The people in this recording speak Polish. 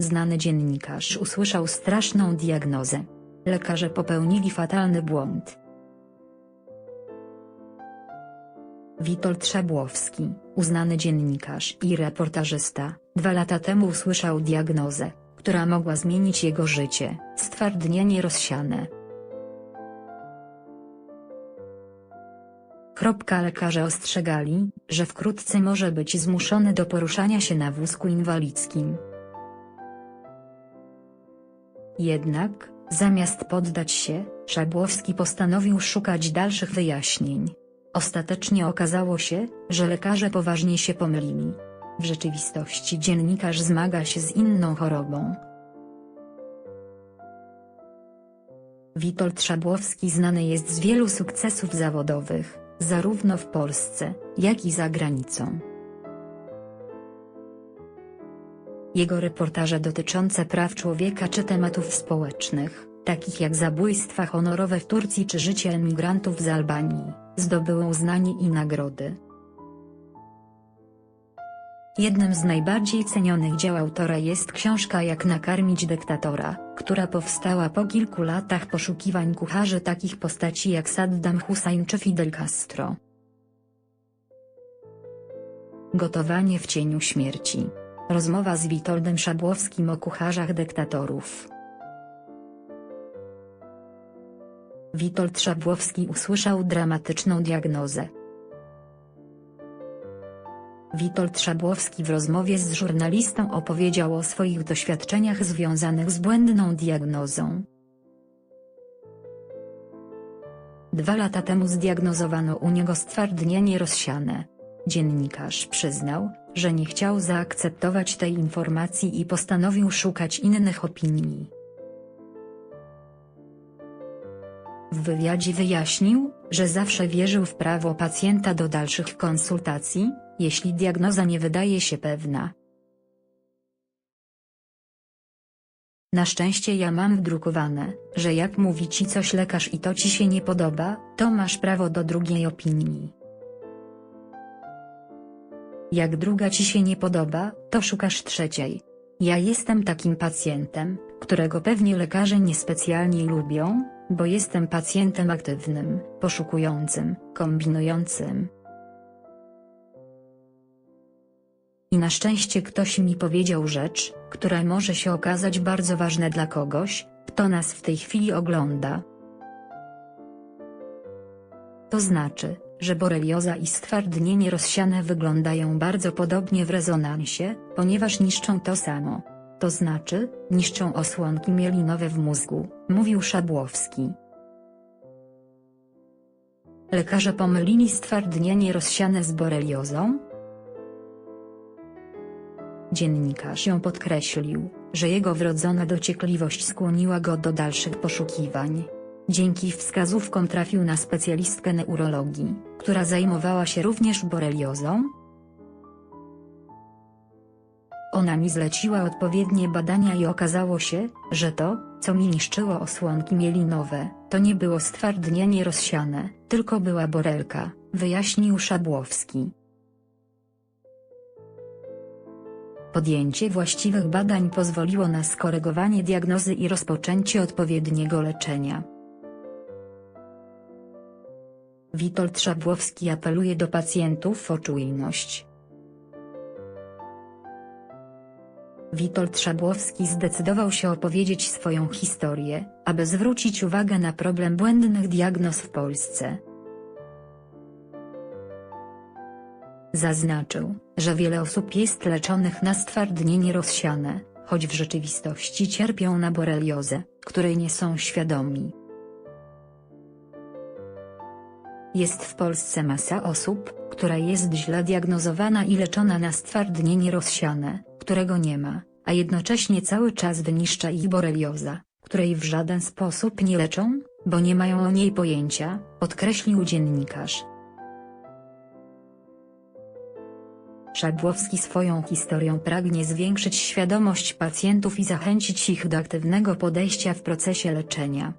Znany dziennikarz usłyszał straszną diagnozę. Lekarze popełnili fatalny błąd. Witold Szabłowski, uznany dziennikarz i reportażysta, dwa lata temu usłyszał diagnozę, która mogła zmienić jego życie, stwardnienie rozsiane. Kropka lekarze ostrzegali, że wkrótce może być zmuszony do poruszania się na wózku inwalidzkim. Jednak, zamiast poddać się, Szabłowski postanowił szukać dalszych wyjaśnień. Ostatecznie okazało się, że lekarze poważnie się pomylili. W rzeczywistości dziennikarz zmaga się z inną chorobą. Witold Szabłowski znany jest z wielu sukcesów zawodowych, zarówno w Polsce, jak i za granicą. Jego reportaże dotyczące praw człowieka czy tematów społecznych, takich jak zabójstwa honorowe w Turcji czy życie emigrantów z Albanii, zdobyły uznanie i nagrody. Jednym z najbardziej cenionych dzieł autora jest książka Jak nakarmić dyktatora, która powstała po kilku latach poszukiwań kucharzy takich postaci jak Saddam Hussein czy Fidel Castro. Gotowanie w cieniu śmierci. Rozmowa z Witoldem Szabłowskim o kucharzach dyktatorów. Witold Szabłowski usłyszał dramatyczną diagnozę. Witold Szabłowski w rozmowie z żurnalistą opowiedział o swoich doświadczeniach związanych z błędną diagnozą. Dwa lata temu zdiagnozowano u niego stwardnienie rozsiane. Dziennikarz przyznał, że nie chciał zaakceptować tej informacji i postanowił szukać innych opinii. W wywiadzie wyjaśnił, że zawsze wierzył w prawo pacjenta do dalszych konsultacji, jeśli diagnoza nie wydaje się pewna. Na szczęście ja mam wdrukowane, że jak mówi ci coś lekarz i to ci się nie podoba, to masz prawo do drugiej opinii. Jak druga ci się nie podoba, to szukasz trzeciej. Ja jestem takim pacjentem, którego pewnie lekarze niespecjalnie lubią, bo jestem pacjentem aktywnym, poszukującym, kombinującym. I na szczęście ktoś mi powiedział rzecz, która może się okazać bardzo ważna dla kogoś, kto nas w tej chwili ogląda. To znaczy, że borelioza i stwardnienie rozsiane wyglądają bardzo podobnie w rezonansie, ponieważ niszczą to samo. To znaczy, niszczą osłonki mielinowe w mózgu, mówił Szabłowski. Lekarze pomylili stwardnienie rozsiane z boreliozą? Dziennikarz ją podkreślił, że jego wrodzona dociekliwość skłoniła go do dalszych poszukiwań. Dzięki wskazówkom trafił na specjalistkę neurologii, która zajmowała się również boreliozą. Ona mi zleciła odpowiednie badania i okazało się, że to, co mi niszczyło osłonki mielinowe, to nie było stwardnienie rozsiane, tylko była borelka, wyjaśnił Szabłowski. Podjęcie właściwych badań pozwoliło na skorygowanie diagnozy i rozpoczęcie odpowiedniego leczenia. Witold Szabłowski apeluje do pacjentów o czujność. Witold Szabłowski zdecydował się opowiedzieć swoją historię, aby zwrócić uwagę na problem błędnych diagnoz w Polsce. Zaznaczył, że wiele osób jest leczonych na stwardnienie rozsiane, choć w rzeczywistości cierpią na boreliozę, której nie są świadomi. Jest w Polsce masa osób, która jest źle diagnozowana i leczona na stwardnienie rozsiane, którego nie ma, a jednocześnie cały czas wyniszcza ich borelioza, której w żaden sposób nie leczą, bo nie mają o niej pojęcia, podkreślił dziennikarz. Szabłowski swoją historią pragnie zwiększyć świadomość pacjentów i zachęcić ich do aktywnego podejścia w procesie leczenia.